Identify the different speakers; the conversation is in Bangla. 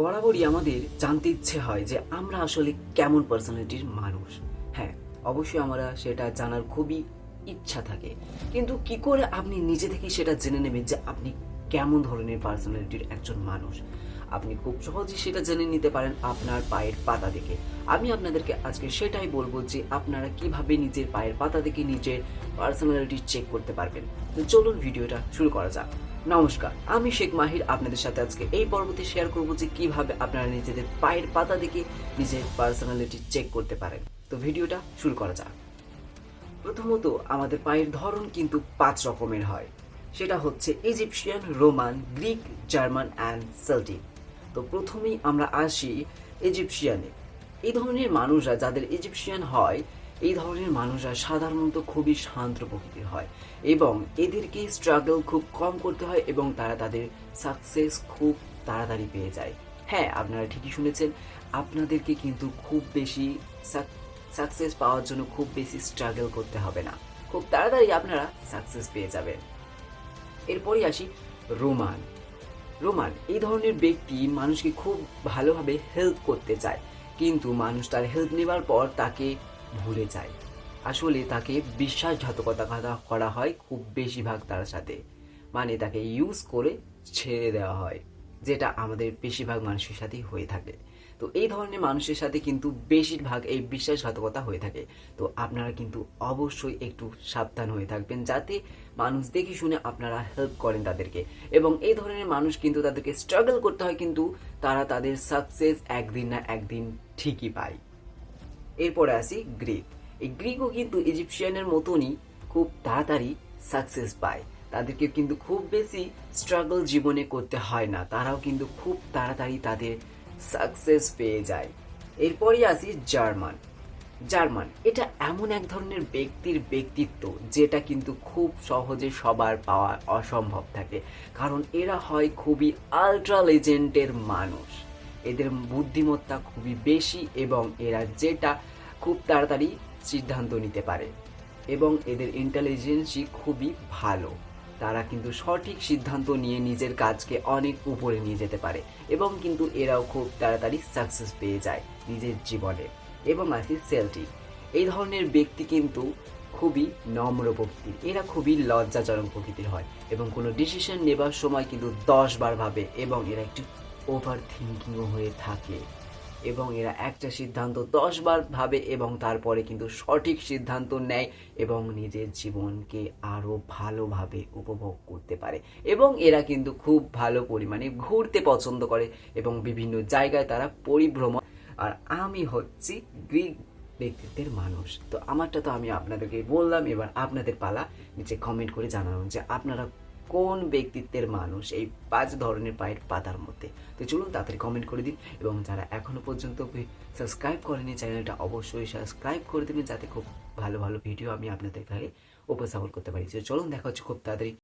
Speaker 1: বরাবরই আমাদের জানতে ইচ্ছে হয় যে আমরা আসলে কেমন পার্সোনালিটির মানুষ। হ্যাঁ অবশ্যই আমরা সেটা জানার খুবই ইচ্ছা থাকে। কিন্তু কি করে আপনি নিজে থেকে সেটা জেনে নেবেন যে আপনি কেমন ধরনের পার্সোনালিটির একজন মানুষ? আপনি খুব সহজেই সেটা জেনে নিতে পারেন আপনার পায়ের পাতা দেখে। আমি আপনাদেরকে আজকে সেটাই বলব যে আপনারা কীভাবে নিজের পায়ের পাতা দেখে নিজের পার্সোনালিটি চেক করতে পারবেন। তো চলুন ভিডিওটা শুরু করা যাক। নমস্কার, আমি শেখ মাহির, আপনাদের সাথে আজকে এই পর্বতে শেয়ার করব যে কীভাবে আপনারা নিজেদের পায়ের পাতা দেখে নিজের পার্সোনালিটি চেক করতে পারেন। তো ভিডিওটা শুরু করা যাক। প্রথমত, আমাদের পায়ের ধরন কিন্তু পাঁচ রকমের হয়। সেটা হচ্ছে Egyptian Roman Greek German and Celtic তো প্রথমেই আমরা আসি ইজিপশিয়ানে। এই ধরনের মানুষরা যাদের ইজিপশিয়ান হয়, এই ধরনের মানুষরা সাধারণত খুবই শান্ত প্রকৃতির হয় এবং এদেরকে স্ট্রাগল খুব কম করতে হয় এবং তারা তাদের সাকসেস খুব তাড়াতাড়ি পেয়ে যায়। হ্যাঁ আপনারা ঠিকই শুনেছেন, আপনাদেরকে কিন্তু খুব বেশি সাকসেস পাওয়ার জন্য খুব বেশি স্ট্রাগল করতে হবে না। খুব তাড়াতাড়ি আপনারা সাকসেস পেয়ে যাবেন। এরপরই আসি রোমান। রোমান, এই ধরনের ব্যক্তি মানুষকে খুব ভালোভাবে হেল্প করতে চায়। কিন্তু মানুষ তার হেল্প নেবার পর তাকে ভুলে যায়। আসলে তাকে বিশ্বাসঘাতকতা কথা করা হয় খুব বেশিরভাগ তার সাথে। মানে তাকে ইউজ করে ছেড়ে দেওয়া হয়। যেটা আমাদের বেশিরভাগ মানুষের সাথেই হয়ে থাকে। তো এই ধরনের মানুষের সাথে কিন্তু বেশিরভাগ এই বিশ্বাসঘাতকতা হয়ে থাকে। তো আপনারা কিন্তু অবশ্যই একটু সাবধান হয়ে থাকবেন যাতে মানুষ দেখে শুনে আপনারা হেল্প করেন তাদেরকে। এবং এই ধরনের মানুষ কিন্তু তাদেরকে স্ট্রাগল করতে হয় কিন্তু তারা তাদের সাকসেস একদিন না একদিন ঠিকই পায়। এরপরে আসি গ্রিক। এই গ্রিকও কিন্তু ইজিপশিয়ানের মতনই খুব তাড়াতাড়ি সাকসেস পায়। তাদেরকে কিন্তু খুব বেশি স্ট্রাগল জীবনে করতে হয় না। তারাও কিন্তু খুব তাড়াতাড়ি তাদের সাকসেস পেয়ে যায়। এরপরই আসি জার্মান। জার্মান, এটা এমন এক ধরনের ব্যক্তির ব্যক্তিত্ব যেটা কিন্তু খুব সহজে সবার পাওয়া অসম্ভব থাকে। কারণ এরা হয় খুবই আলট্রা লেজেন্ডের মানুষ। এদের বুদ্ধিমত্তা খুবই বেশি এবং এরা যেটা খুব তাড়াতাড়ি সিদ্ধান্ত নিতে পারে। এবং এদের ইন্টেলিজেন্সই খুবই ভালো। তারা কিন্তু সঠিক সিদ্ধান্ত নিয়ে নিজের কাজকে অনেক উপরে নিয়ে যেতে পারে এবং কিন্তু এরাও খুব তাড়াতাড়ি সাকসেস পেয়ে যায় নিজের জীবনে। এবং আছে সেলটি। এই ধরনের ব্যক্তি কিন্তু খুবই নম্র প্রকৃতির। এরা খুবই লজ্জাজনক প্রকৃতির হয় এবং কোনো ডিসিশন নেবার সময় কিন্তু দশ বার ভাবে এবং এরা একটু ওভার থিঙ্কিংও হয়ে থাকে। এবং এরা একটা সিদ্ধান্ত দশ বার ভাবে এবং তারপরে কিন্তু সঠিক সিদ্ধান্ত নেয় এবং নিজের জীবনকে আরও ভালোভাবে উপভোগ করতে পারে। এবং এরা কিন্তু খুব ভালো পরিমাণে ঘুরতে পছন্দ করে এবং বিভিন্ন জায়গায় তারা পরিভ্রমণ। আর আমি হচ্ছি গ্রিক ব্যক্তিত্বের মানুষ। তো আমারটা তো আমি আপনাদেরকে বললাম, এবার আপনাদের পালা নিচে কমেন্ট করে জানালাম যে আপনারা কোন ব্যক্তিত্বের মানুষ এই পাঁচ ধরনের পায়ের পাতার মধ্যে? তো চলুন তাড়াতাড়ি কমেন্ট করে দিন এবং যারা এখনও পর্যন্ত সাবস্ক্রাইব করেনি চ্যানেলটা অবশ্যই সাবস্ক্রাইব করে দেবেন যাতে খুব ভালো ভালো ভিডিও আমি আপনাদের কাছে উপস্থাপন করতে পারি। চলুন দেখা হচ্ছে খুব তাড়াতাড়ি।